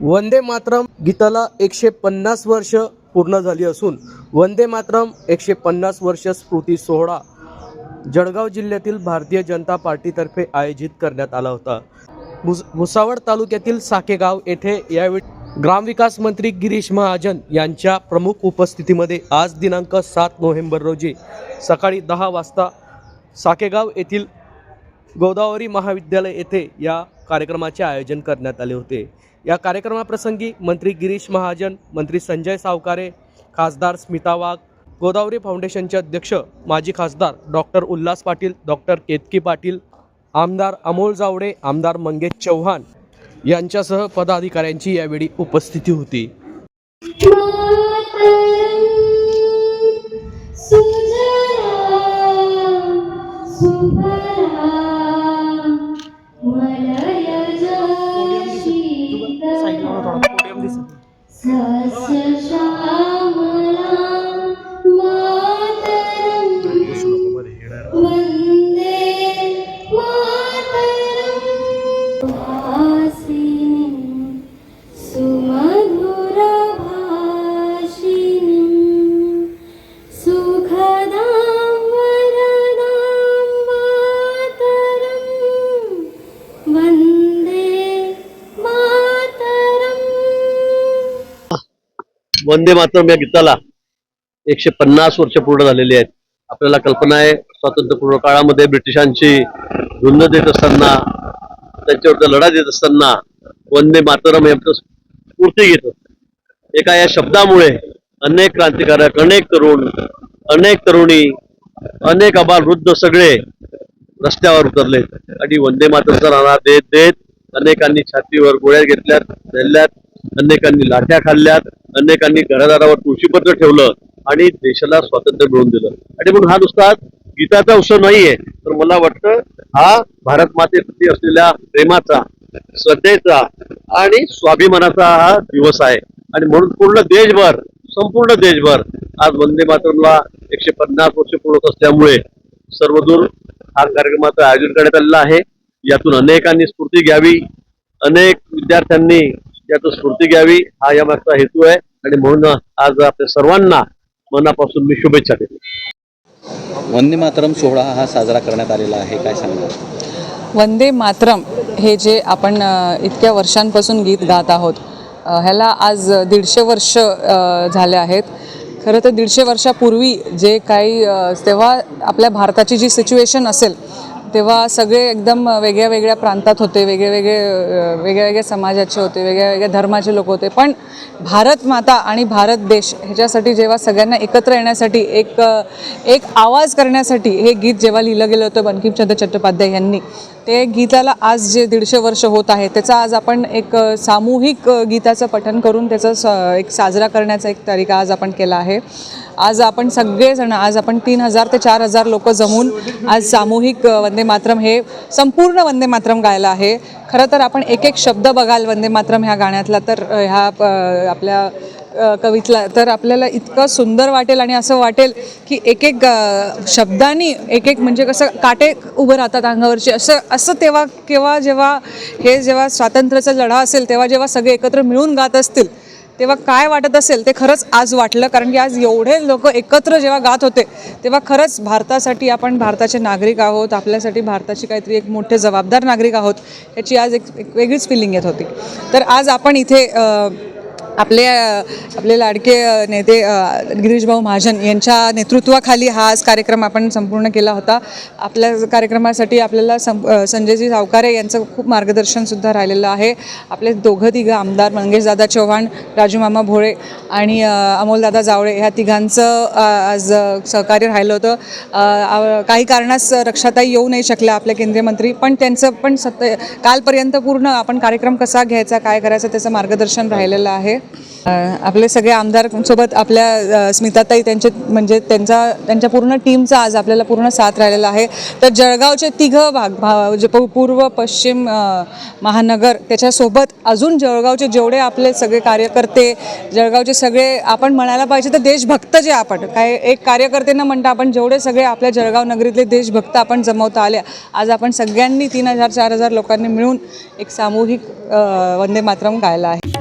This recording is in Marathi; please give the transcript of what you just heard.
वंदे मातरम गीताला एकशे पन्नास वर्ष पूर्ण झाली असून वंदे मातरम एकशे पन्नास वर्ष स्मृती सोहळा जळगाव जिल्ह्यातील भारतीय जनता पार्टीतर्फे आयोजित करण्यात आला होता. भुस भुसावळ तालुक्यातील साकेगाव येथे यावेळी ग्रामविकास मंत्री गिरीश महाजन यांच्या प्रमुख उपस्थितीमध्ये आज दिनांक सात नोव्हेंबर रोजी सकाळी दहा वाजता साकेगाव येथील गोदावरी महाविद्यालय येथे या कार्यक्रमाचे आयोजन करण्यात आले होते. या कार्यक्रमाप्रसंगी मंत्री गिरीश महाजन मंत्री संजय सावकारे खासदार स्मिता वाघ गोदावरी फाउंडेशनचे अध्यक्ष माजी खासदार डॉक्टर उल्हास पाटील डॉक्टर केतकी पाटील आमदार अमोल जावडे आमदार मंगेश चव्हाण यांच्यासह पदाधिकाऱ्यांची यावेळी उपस्थिती होती. você. वंदे मातरम या गीताला एकशे पन्नास वर्ष पूर्ण झालेली आहेत. आपल्याला कल्पना आहे स्वातंत्र्यपूर्व काळामध्ये ब्रिटिशांची धुंद देत असताना त्यांच्यावरचा लढा देत असताना वंदे मातरम हे स्फूर्ती घेत एका या शब्दामुळे अनेक क्रांतिकारक अनेक तरुण अनेक तरुणी अनेक आबाल वृद्ध सगळे रस्त्यावर उतरले. आणि वंदे मातरचा नारा देत देत अनेकांनी छातीवर गोळ्या घेतल्यात धरल्यात अनेकांनी लाठ्या खाल्ल्यात. अनेकांनी घरादारावर तुळशीपत्र ठेवलं आणि देशाला स्वातंत्र्य मिळवून दिलं. आणि म्हणून हा नुसता गीताचा उत्सव नाहीये तर मला वाटतं हा भारत मातेप्रती असलेल्या प्रेमाचा श्रद्धेचा आणि स्वाभिमानाचा हा दिवस आहे. आणि म्हणून पूर्ण देशभर संपूर्ण देशभर आज वंदे मातरमला एकशे पन्नास वर्ष पूर्ण होत असल्यामुळे सर्वदूर हा कार्यक्रमाचं आयोजन करण्यात आलेलं आहे. यातून अनेकांनी स्फूर्ती घ्यावी अनेक विद्यार्थ्यांनी यातून स्फूर्ती घ्यावी हा यामागचा हेतू आहे. आणि म्हणून आज आपल्या सर्वांना मनापासून मी शुभेच्छा देतो. वंदे मातरम सोहळा हा साजरा करण्यात आलेला आहे. काय सांगणार? वंदे मातरम हे जे आपण इतक्या वर्षांपासून गीत गात आहोत ह्याला आज दीडशे वर्ष झाले आहेत. खरं तर दीडशे वर्षापूर्वी जे काही तेव्हा आपल्या भारताची जी सिच्युएशन असेल तेव्हा सगळे एकदम वेगळ्या वेगळ्या प्रांतात होते वेगळे वेगळे वेगळ्या वेगळ्या समाजाचे होते वेगळ्या वेगळ्या धर्माचे लोक होते. पण भारत माता आणि भारत देश ह्याच्यासाठी जेव्हा सगळ्यांना एकत्र येण्यासाठी एक एक आवाज करण्यासाठी हे गीत जेव्हा लिहिलं गेलं होतं बंकिमचंद्र चट्टोपाध्याय यांनी ते गीताला आज जे दीडशे वर्ष होत आहे त्याचा आज आपण एक सामूहिक गीताचं पठन करून त्याचं स एक साजरा करण्याचा एक तरीका आज आपण केला आहे. आज आपण सगळेजण आज आपण तीन हजार ते चार हजार लोक जमून आज सामूहिक वंदे मातरम हे संपूर्ण वंदे मातरम गायला आहे. खरं तर आपण एक एक शब्द बघाल वंदे मातरम ह्या गाण्यातला तर ह्या आपल्या कवितला तर आपल्याला इतकं सुंदर वाटेल आणि असं वाटेल की एक एक शब्दांनी एक एक म्हणजे कसं काटे उभं राहतात अंगावरचे. असं असं तेव्हा केव्हा जेव्हा हे जेव्हा स्वातंत्र्याचा लढा असेल तेव्हा जेव्हा सगळे एकत्र मिळून गात असतील तेव्हा काय वाटत असेल ते खरंच आज वाटलं. कारण की आज एवढे लोक एकत्र जेव्हा गात होते तेव्हा खरंच भारतासाठी आपण भारताचे नागरिक आहोत आपल्यासाठी भारताची काहीतरी एक मोठे जबाबदार नागरिक आहोत याची आज एक वेगळीच फिलिंग येत होती. तर आज आपण इथे आपले आपले लाडके नेते गिरीशभाऊ महाजन यांच्या नेतृत्वाखाली हा आज कार्यक्रम आपण संपूर्ण केला होता. आपल्या कार्यक्रमासाठी आपल्याला सं संजयजी सावकारे यांचं खूप मार्गदर्शनसुद्धा राहिलेलं आहे. आपले दोघं तिघं आमदार मंगेशदादा चव्हाण राजूमामा भोळे आणि अमोलदादा जावळे ह्या तिघांचं आज सहकार्य राहिलं होतं. काही कारणास रक्षाताई येऊ नाही शकल्या आपल्या केंद्रीय मंत्री पण त्यांचं पण सत्य कालपर्यंत पूर्ण आपण कार्यक्रम कसा घ्यायचा काय करायचं त्याचं मार्गदर्शन राहिलेलं आहे. आपले सगळे आमदार सोबत आपल्या स्मिताताई त्यांचे म्हणजे त्यांचा त्यांच्या पूर्ण टीमचा आज आपल्याला पूर्ण साथ राहिलेला आहे. तर जळगावचे तिघं भाग भा म्हणजे जे पूर्व पश्चिम महानगर त्याच्यासोबत अजून जळगावचे जेवढे आपले सगळे कार्यकर्ते जळगावचे सगळे आपण म्हणायला पाहिजे तर देशभक्त जे आपण काय एक कार्यकर्ते न म्हणता आपण जेवढे सगळे आपल्या जळगाव नगरीतले देशभक्त आपण जमवता आले आज आपण सगळ्यांनी तीन हजार चार हजार लोकांनी मिळून एक सामूहिक वंदे मातरम गायला आहे.